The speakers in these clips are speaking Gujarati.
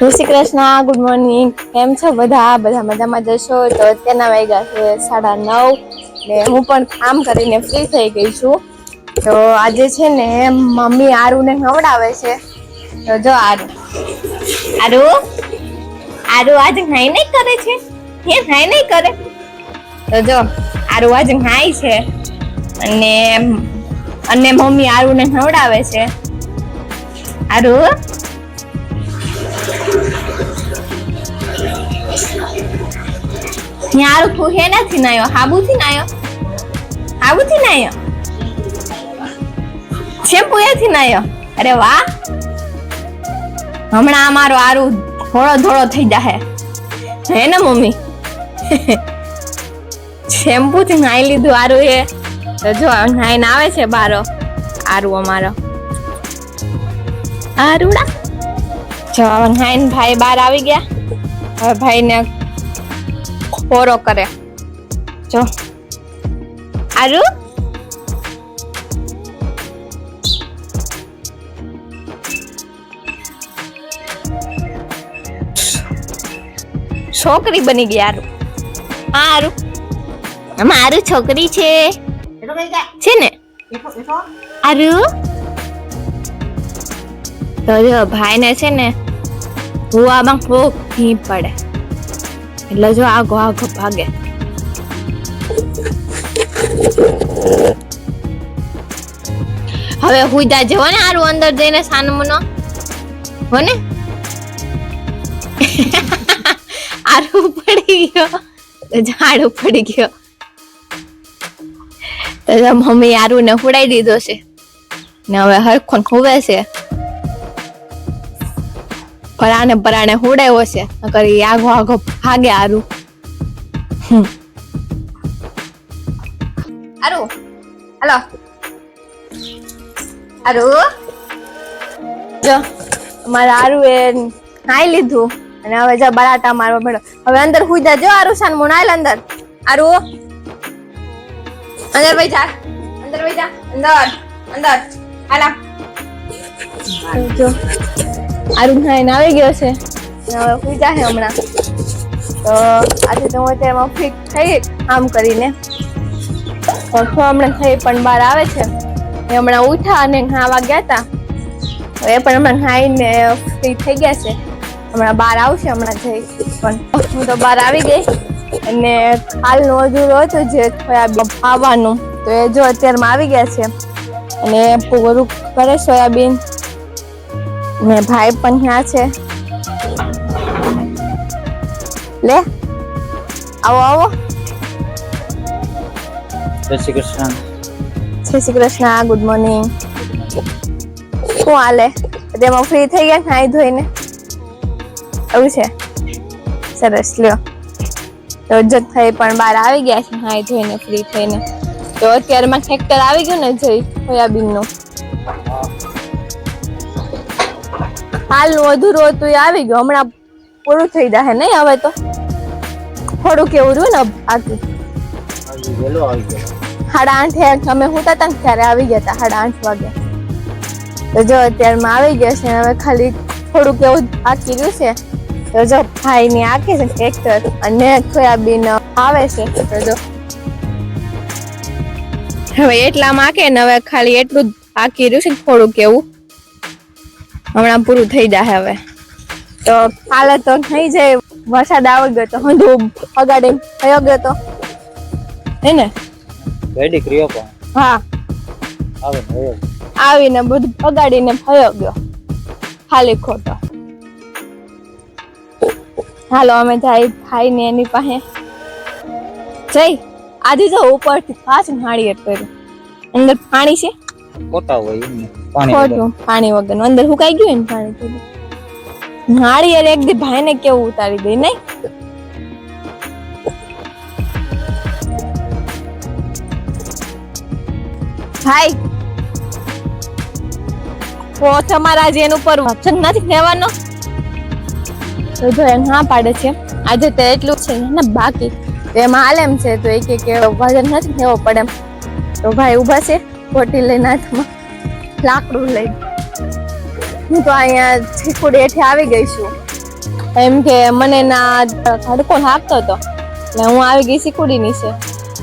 જય કૃષ્ણ ગુડ મોર્નિંગ કેમ છો બધા? બધા મજામાં જશો તો અત્યારના વાગ્યા છે સાડા નવ ને હું પણ કામ કરીને ફ્રી થઈ ગઈ છું. તો આજે છે ને મમ્મી આરુને ખવડાવે છે. તો જો આરુ આરુ? આરુ આજે હાઈ નહીં કરે છે? હે હાઈ નહીં કરે? તો જો, આરુ આજે હાઈ છે. અને અને મમ્મી આરુને ખવડાવે છે. આરુ? યાર તું હે નથી નાયો? હાબુથી નાયો? હાબુથી નાયો? શેમ્પુ એથી નાયો? અરે વાહ! હમણાં અમારો આરું ધોળો ધોળો થઈ જાહે. હે ને મમ્મી? શેમ્પુ થી નાઈ લીધું આરું એ. તો જો, નાઈને આવે છે બારો. આરું અમારો. આરુડા? જો નાઈને ભાઈ બહાર આવી ગયા. હવે ભાઈને ખોરો કરે. જો. આરુ? છોકરી બની ગઈ આરુ. હા, આરુ. મારું છોકરી છે. છે ને? આરુ? તો જો, ભાઈને છે ને હુવામાં ખૂબ ભી પડે. એટલે જો આઘો આઘો ભાગે. હવે હુઈતા જવો ને આરું અંદર જઈને સાનમનો. હો ને? આરું પડી ગયો. ઝાડુ પડી ગયો. તો મમ્મી આરું ને હુડાઈ દીધો છે. ને હવે હરખો ખૂબે છે. પરાણે પરાણે હુડાયો છે. નકર આગો આગો ભાગે આરું. આરુ હાલો. આરુ જો મારા આરુ એ નાઈ લીધું. અને હવે જો બરાટા મારવા મળ્યો. હવે અંદર હુઈ જા. જો આરુ સાન મુનાઈલ અંદર. આરુ અંદર ભાઈ જા. અંદર ભાઈ જા. અંદર. અંદર. હાલા. જો. આરું ખાઈને આવી ગયો છે. હવે સુઈ જાહે હમણાં. તો આજે તો હું અત્યારમાં ફિટ થઈ આમ કરીને. તો હમણાં થઈ પણ બહાર આવે છે. એ હમણાં ઉઠા અને ખાવા ગયા હતા એ પણ હમણાં ખાઈને ફ્રી થઈ ગયા છે. હમણાં બહાર આવશે હમણાં જઈ. પણ હું તો બહાર આવી ગઈ. અને હાલનું અધૂરું હતું જે ફાવાનું તો એ જો અત્યારમાં આવી ગયા છે. અને પૂરું કરે સોયાબીન ને ભાઈ પણ ત્યાં છે. લે આવો આવો. જય શ્રી કૃષ્ણ. જય શ્રી કૃષ્ણ ગુડ મોર્નિંગ શું હાલે? તેમાં ફ્રી થઈ ગયા નાઈ ધોઈને? એવું છે? સરસ લ્યો. તો જો થઈ પણ બહાર આવી ગયા છે નાઈ ધોઈને ફ્રી થઈને. તો અત્યારમાં ટ્રેક્ટર આવી ગયું ને જઈ સોયાબીનનું. હાલનું અધૂરું હતું એ આવી ગયું. હમણાં પૂરું થઈ જશે નહીં હવે તો? થોડુંક એવું રહ્યું ને બાકી. સાડા આઠે અમે હું હતા ને ત્યારે આવી ગયા હતા સાડા આઠ વાગે. તો જો અત્યારમાં આવી ગયા છે હવે ખાલી થોડુંક એવું બાકી રહ્યું છે. તો જો ભાઈ ની આખી છે ટ્રેક્ટર અને સોયાબીન આવે છે. તો જો. હવે એટલામાં આકે ને હવે ખાલી એટલું જ બાકી રહ્યું છે થોડુંક એવું. હમણાં પૂરું થઈ જાય હવે. તો કાલે તો થઈ જાય વરસાદ આવી ગયો તો હંધું અગાડી થયો ગયો તો. હે ને? રેડી કર્યો પણ? હા. આવે આવીને બધું બગાડીને ભયો ગયો. ખાલી ખોટો. હાલો અમે જાય ખાઈને એની પાસે. જઈ. આજે જો ઉપરથી પાછ માળીએ કર્યું અંદર પાણી છે? ખોટા હોય પાણી વગર. પાણી વગરનું. અંદર સુકાઈ ગયું ને પાણી થોડું નાળિયેર એક દી ભાઈને કેવું ઉતારી દઈ નહીં? ભાઈ તો તમારા જેન ઉપર વચન નથી લેવાનો? તો જો એમ હા પાડે છે. આજે તે એટલું છે ને બાકી તો એમાં હાલ એમ છે તો એક એક વજન નથી લેવો પડે એમ. તો ભાઈ ઊભા છે. ખોટી લઈને હાથમાં લાકડું લઈ. હું તો અહીંયા છીકુડી હેઠે આવી ગઈ છું. એમ કે મને ના તડકો લાગતો હતો એટલે હું આવી ગઈ સિકુડી નીચે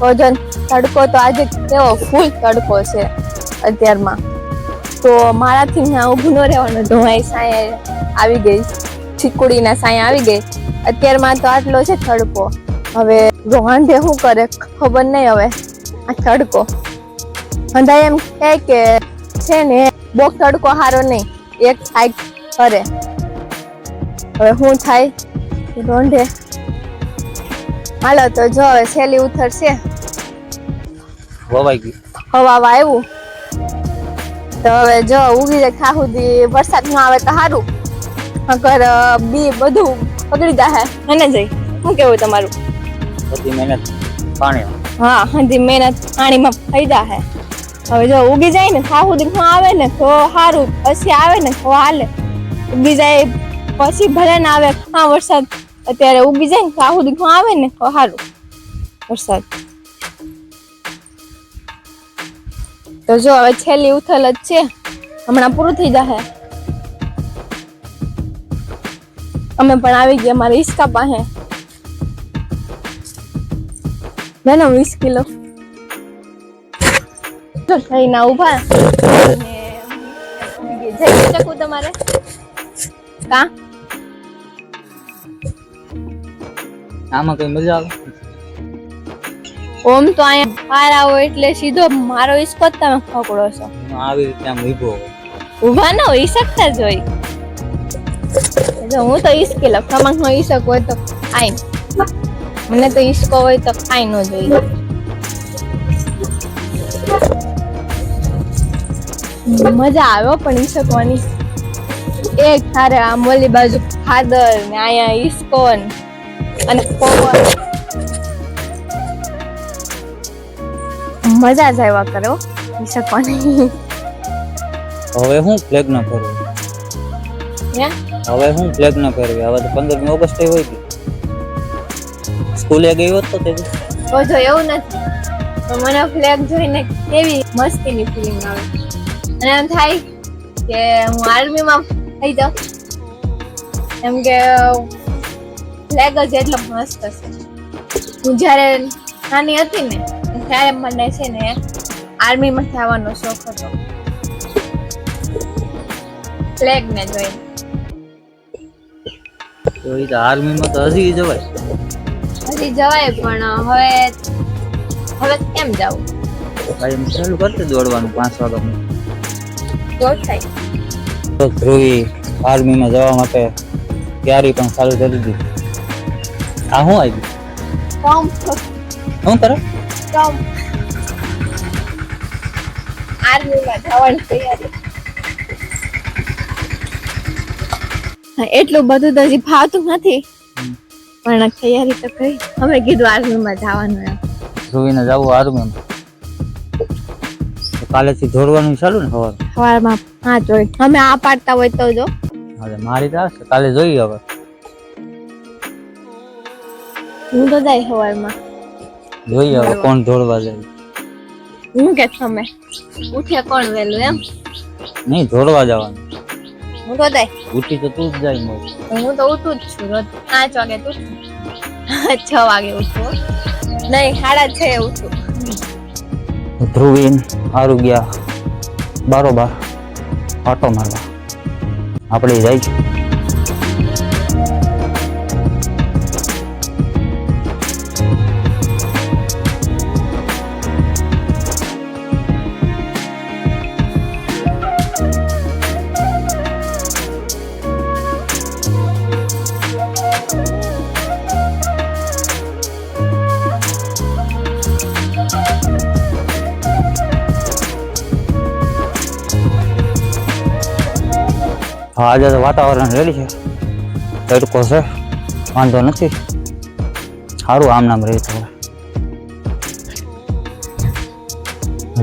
તો જો તડકો તો આજે કેવો ફૂલ તડકો છે અત્યારમાં. તો મારાથી ત્યાં ઊભું ન રહેવાનું તો હું સાંયે આવી ગઈ. છીકુડીના સાંયે આવી ગઈ. અત્યારમાં તો આટલો છે તડકો હવે રોહાંધે શું કરે ખબર નહીં હવે આ તડકો બધા એમ કહે કે છે ને બોક તડકો હારો નહીં એક સાઈડ કરે. હવે શું થાય? રોંઢે હાલો તો જો હવે છેલ્લી વવાઈ ગયું. હવા આવ્યું. તો હવે જો ઉગી જાય ખા સુધી વરસાદ ન આવે તો સારું અગર બી બધું પકડી જાય અને જઈ. શું કેવું તમારું? બધી મહેનત પાણી. હા હજી મહેનત પાણીમાં ફાયદા જાય હવે જો ઉગી જાય ને સુધી ન આવે ને, તો સારું પછી આવે ને, તો હાલે. ઉગી જાય, પછી ભલે ના આવે. હા, વરસાદ અત્યારે ઉગી જાય ને સાહુ સુધી આવે ને, તો સારું વરસાદ. તો જો, હવે છેલ્લી ઉથલ જ છે. હમણાં પૂરું થઈ જશે અમે પણ આવી ગયા મારા ઈસકા પાસે. ના વીસ કિલો. તો થઈને ઊભા જઈ શકું તમારે. કા? આમાં કઈ મજા આવે? ઓમ તો અહીંયા બહાર આવો એટલે સીધો મારો ઈસકો જ તમે પકડો છો. આવી રીતે આમ ઊભો હોય. ઊભા ન હોઈ શકતા જ હોય. જો હું તો ઈસકી લઉં તમારે નો ઈસક હોય તો આઈ. મને તો ઈસકો હોય તો આઈ ન જોઈએ મજા આવે હો પણ ઈસકવાની એક થારે આમ ઓલી બાજુ ખાદર ને અહીંયા ઇસ્કોન અને પવન. મજા જ આવ્યા કરે હો ઈસકવાની હવે હું ફ્લેગ ન ફેરવી હે? હવે હું ફ્લેગ ન ફેરવી હવે તો પંદરમી ઓગસ્ટ હોય ગઈ. સ્કૂલે ગઈ હોત તો તે તો જો એવું નથી. તો મને ફ્લેગ જોઈને કેવી મસ્તીની ફિલિંગ આવે. અને એમ થાય કે હું આર્મીમાં થઈ જાઉં. એમ કે ફ્લેગ જ એટલો મસ્ત છે. હું જ્યારે નાની હતી ને ત્યારે મને છે ને આર્મીમાં જવાનો શોખ હતો. ફ્લેગ ને જોઈને. તો એ તો આર્મીમાં તો હજી જવાય. હજી જવાય પણ હવે હવે કેમ જાવું ભાઈ ચાલુ કરતી દોડવાનું પાંચ વાગ્યા થાય ધ્રુવી આર્મીમાં જવા માટે તૈયારી પણ ચાલુ કરી દીધી. આ શું આવી કોમ. શું કરે? કમ. આર્મીમાં જવાની તૈયારી. એટલું બધું તો હજી ફાવતું નથી. પણ તૈયારી તો કરી. અમે કીધું આર્મીમાં જવાનું એમ. ધ્રુવીને જવું આર્મીમાં. કાલે કાલેથી દોડવાનું ચાલુ ને સવાર સવારમાં પાંચ હોય અમે આ પાડતા હોય તો જો. હવે મારી તો આવશે. કાલે જોઈએ હવે. હું તો જાય સવારમાં જોઈએ હવે કોણ દોડવા જાય. હું કે તમે? ઉઠે કોણ વેલું એમ? નહીં દોડવા જવાનું. હું તો જાય. ઉઠી તો તું જ જાય મોજ હું તો ઉઠું જ છું રોજ. પાંચ વાગે તું છ વાગે ઉઠું નહીં સાડા છ ઉઠું. ધ્રુવીન સારું ગયા. બારોબાર આટો મારવા. આપણે જાય હા, આજે વાતાવરણ રેડી છે. તડકો છે. વાંધો નથી. સારું આમ નામ રહી થોડું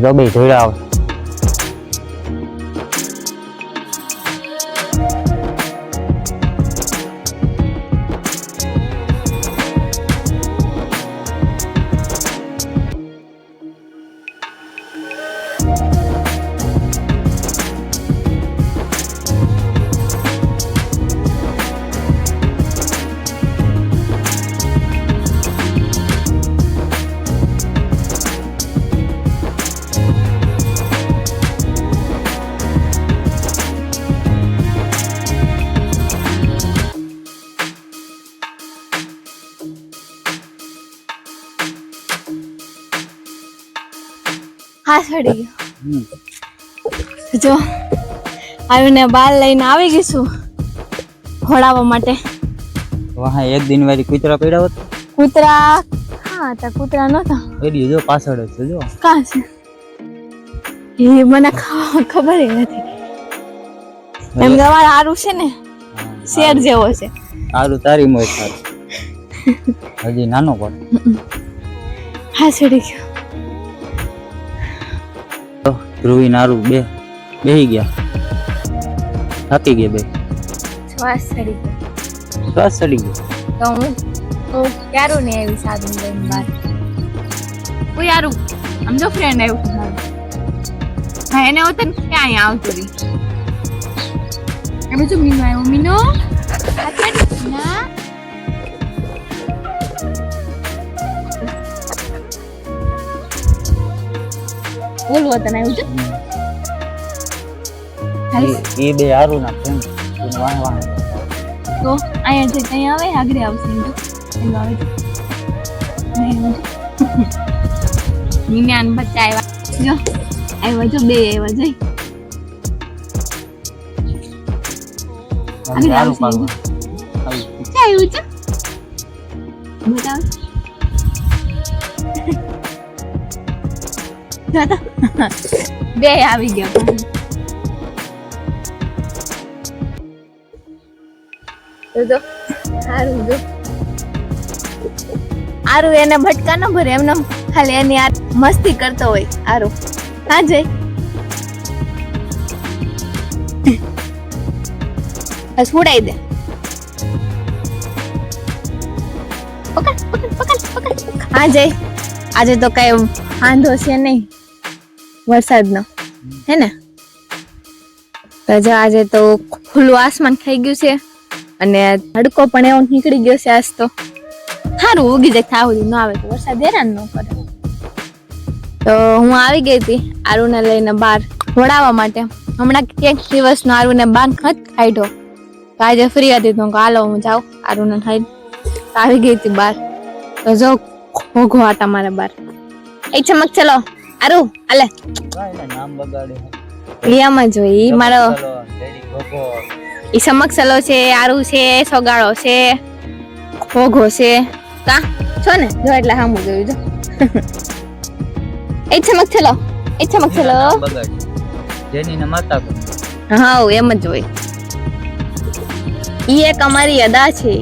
દબાઈ ધોળા આવે હમ. જો આવીને બાર લઈને આવી ગઈ છું ખોડાવવા માટે. વાહ એક દિન વાળી કૂતરા પડ્યા હોત. કૂતરા? હા તા કૂતરા નતા એડી જો પાછળ છે જો. કા છે? એ મને ખબર નથી. એમ તમારે આરું છે ને? શેર જેવો છે. આરું તારી મોય સારું. હજી નાનો પણ હા સડી ગયો. ધ્રુવી નારુ બે બેહી ગયા. થાકી ગયા બે. શ્વાસ ચડી ગયો. શ્વાસ ચડી ગયો. તો હું હું ક્યારું ને આવી સાધન લઈને બહાર? કોઈ યારું આમ જો ફ્રેન્ડ આવ્યું હા એને હોત ને ક્યાં અહીંયા આવતું રહી એમ જો મીનો આવ્યો મીનો? બોલવો તને આવ્યું છે હાલ. એ બે હારું ના પ્રેમ વાહ વાહ તો અહીંયા જે ત્યાં આવે આગળ આવશે એમ તો એનું આવે છે નહીં એમ તો. નિન્યાન બચ્ચા આવ્યા જો આવ્યા જો બે આવ્યા જઈ આગળ સારું આવશે પાડવું ક્યાં આવ્યું છે બતાવ જો તો. બે આવી ગયા. જો આરું એને ભટકા ન ભરે, એમને ખાલી એની આ મસ્તી કરતો હોય, આરુ. હા, જય. બસ ઉડાઈ દે. પકડ. હા, જય. આજે તો કઈ વાંધો છે નહીં. વરસાદનો. હે ને? તો જો આજે તો ખુલ્લું આસમાન થઈ ગયું છે અને તડકો પણ એવો નીકળી ગયો છે આજ તો. સારું ઉગી જાય થાવું ન આવે તો વરસાદ હેરાન ન કરે. તો હું આવી ગઈ હતી આરુને લઈને બહાર ઘોડાવવા માટે. હમણાં એક દિવસનો આરુને બાર ખત કાઢ્યો. તો આજે ફ્રી હતી તો હાલો, હું જાઉં આરુને ખાઈ આવી ગઈ હતી બહાર. તો જો ઘોઘો આટા મારે બહાર. એ ચમક ચલો આરુ અલે નામ બગાડે લિયામાં જોઈ મારો. ઈ સમક્ષલો છે આરુ છે સોગાળો છે ઘોઘો છે. કા છો ને? જો એટલે સામું જોયું જો. એ ચમક ચલો એ ચમક ચલો. જેની ને માતા. હા એમ જ હોય. ઈ એક અમારી અદા છે.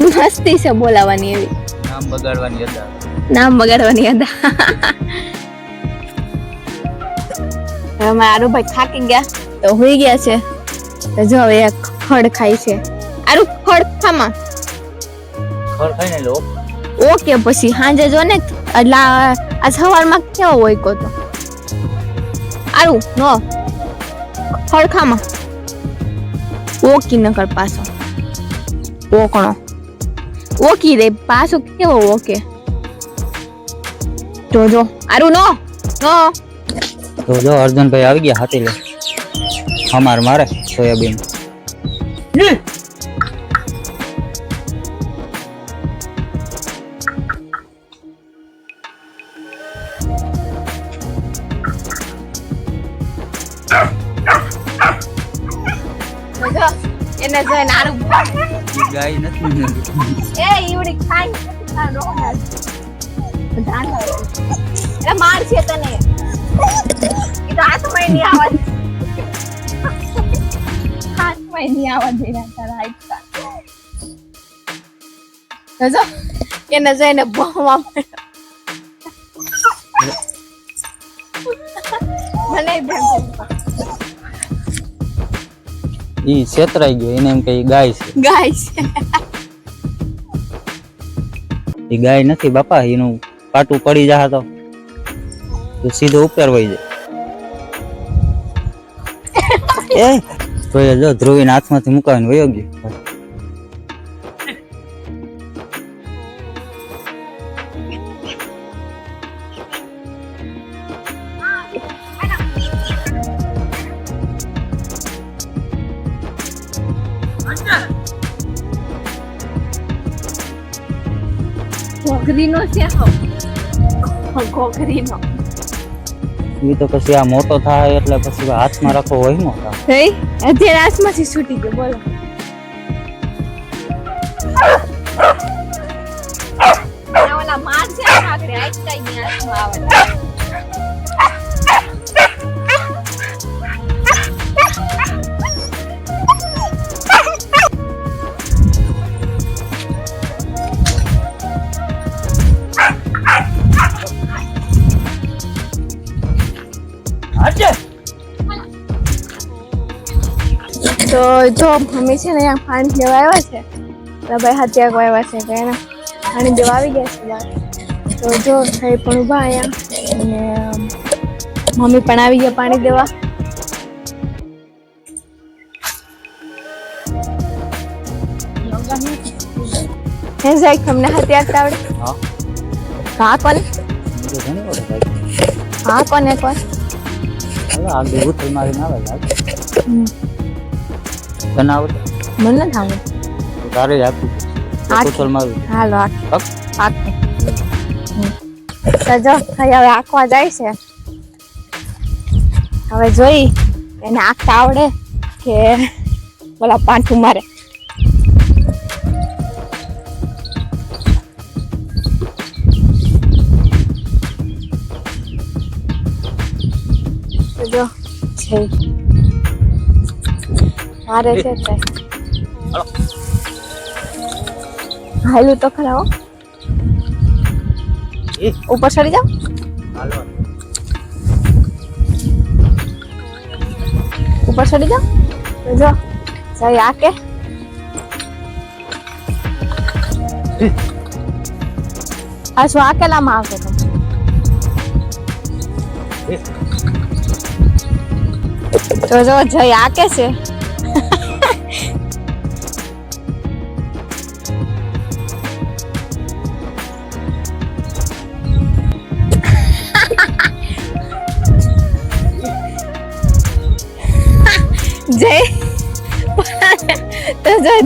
મસ્તી છે બોલાવાની એવી. નામ બગાડવાની હતા નામ બગાડવાની હતા હવે મારું ભાઈ થાકી ગયા. તો હોઈ ગયા છે. તો જો હવે એક ખડ ખાય છે. આરું ખડ ખામાં. ખર ખાઈને લો. ઓકે પછી સાંજે જો ને એટલે આ સવારમાં કેવો હોય કો તો આરું નો ખડખામાં ઓકી નકર પાછો. ઓકણો. ઓકી રે પાછો કેવો ઓકે? જોજો આરું નો નો તો જો અર્જુનભાઈ આવી ગયા હાથી લે અમાર મારે સોયાબીન જોજો એને જોઈને આરું ગાય નથી એ ઈવડી ખાઈ આ નો હાલ ધ્યાન રાખજો. એટલે માર છે તને એ તો હાથમાં નહીં આવવા દે. હાથમાં નહીં આવવા દે ના તારા હાથમાં. જોજો એને જોઈને ભણવા મળ્યો. મને ભેમ ઈ છેતરાઈ ગયો એને એમ કે ઈ ગાય છે ગાય છે ઈ ગાય નથી બાપા એનું પાટું પડી જાય તો તો સીધો ઉપર વહી જાય. એ તો એ જો ધ્રુવીને હાથમાંથી મુકાવીને વયો ગયો. ઘોઘરીનો એ તો પછી આ મોટો થાય એટલે પછી હાથમાં રાખો હોય નો થાય અત્યારે હાથમાંથી છૂટી ગયો બોલો. ઓલા માર છે આગળ આઈસ્ટાઈનની હાથમાં આવે. તો જો મમ્મી છે ને અહીંયા પાણી દેવા આવ્યા છે. તો ભાઈ હત્યા આવ્યા છે તો એને પાણી દેવા આવી ગયા છે બહાર. તો જો થઈ પણ ઊભા અહીંયા. અને મમ્મી પણ આવી ગયા પાણી દેવા. હે સાહેબ તમને હત્યા આવડે? હા. કોને? હા કોને હવે આગળ ઉથલ મારીને આવે લાગે. તને આવડે? મને નથી આવડે તારે મારું. હાલો આખ. હક? તો જો ભાઈ હવે આંકવા જાય છે. હવે જોઈ એને આંકતા આવડે કે બોલા પાંઠું મારે. જો છે. મારે છે હાલો. તો ખરા હો. ઉપર ચડી જાઓ. હાલો. ઉપર ચડી જાઓ. જો જઈ કે આ શું આકેલામાં આવશે તમે તો જો જઈ આકે છે.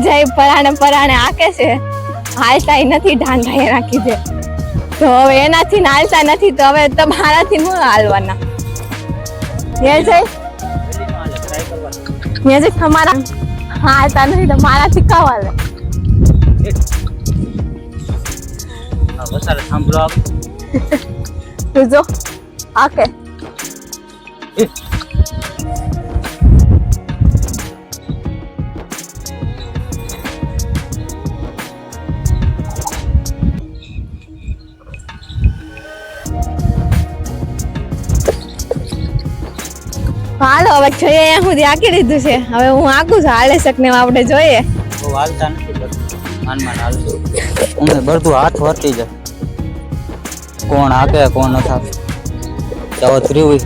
જય પરાણે પરાણે આકે છે. હાલતા નથી ઢાંઢા એ રાખી દે. તો હવે એનાથી નાલતા હાલતા નથી તો હવે તમારાથી હું હાલવાના. હે જય નો મેં જે તમારા? હાલતા નથી તો મારાથી કાવ હાલે? એ વસારે આવે તું જો આકે. હાલો હવે જોઈએ અહીંયા સુધી આકી દીધું છે. હવે હું આખું છું હાલે શકને આપણે જોઈએ. બહુ હાલતા નથી માન માન હાલતું અમે બધું હાથ વર્તી જાય કોણ આકે કોણ ન થાકે. જાવ થ્રી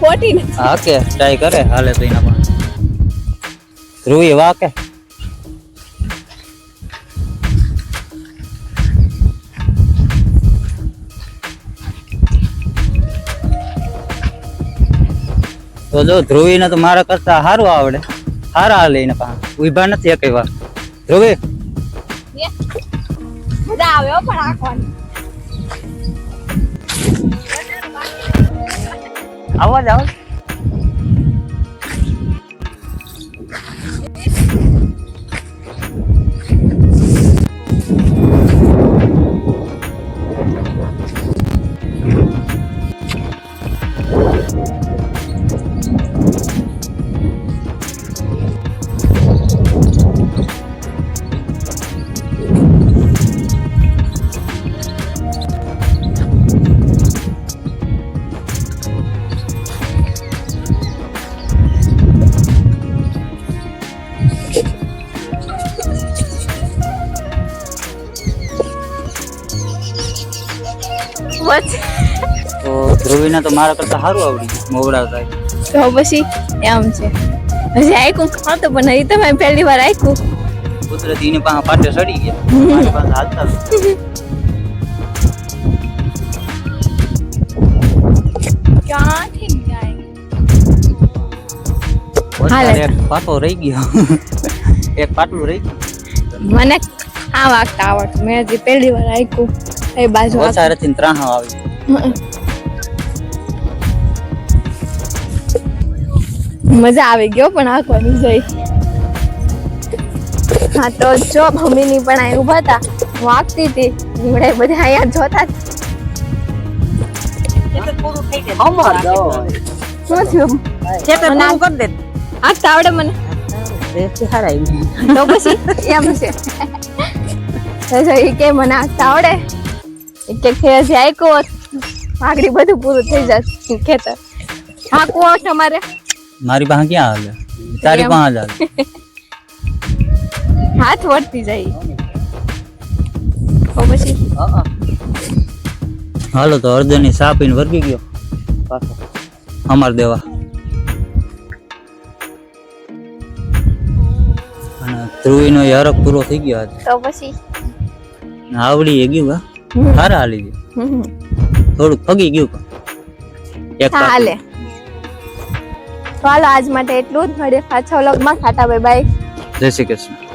પોટી ને હાકે ટ્રાય કરે હાલે તો એના પણ. ધ્રુવી વાકે. તો જો ધ્રુવીને તો મારા કરતા સારું આવડે. સારા હાલે એને પાસે ઊભા નથી એક વાર. ધ્રુવી. મજા આવે પણ આવે. ધ્રુવીને તો મારા કરતા સારું આવડી મોવડાવતા તો પછી એમ છે. હજી આયકું ખાતો પણ એ તમે પહેલી વાર આયકું. કુદરતી એની પાસે પાટે સડી ગયા. મારી પાસે હાલતા પાટો રહી ગયો. એક પાટલું રહી ગયું. મને આ વાગતા આવડતું. મેં જે પહેલી વાર આયકું. એ બાજુ આ- વસારેથી ત્રાણો આવી મજા આવી ગયો પણ આખવાની જોઈ હા તો જો મમ્મીની પણ અહીં ઊભા હતા. હું આંકતી હતી. નીવડે બધા અહીંયા જોતા. અમાર આવડે મને? તો પછી? એમ છે. કે મને આંકતા આવડે. કે હજી આયકો આગળ બધું પૂરું થઈ જશે ખેતર હા કુવો તમારે મારી પાસે ક્યાં હાલે? તારી પાસે જ હાલે. હાથ વળતી જાય. પછી? હાલો તો અર્ધની સા પીને વર્ગી ગયો. પાછો. અમાર દેવા. અને ધ્રુવીનો ય હરખ પૂરો થઈ ગયો આજે. તો પછી? આવડી એ ગયું હા? હમ. સારા હાલી ગયું. થોડુંક ફગી ગયું એક ચાલે તો આજ માટે એટલું જ. મળીએ પાછા વ્લોગમાં ખાટા બાય બાય જય શ્રી કૃષ્ણ.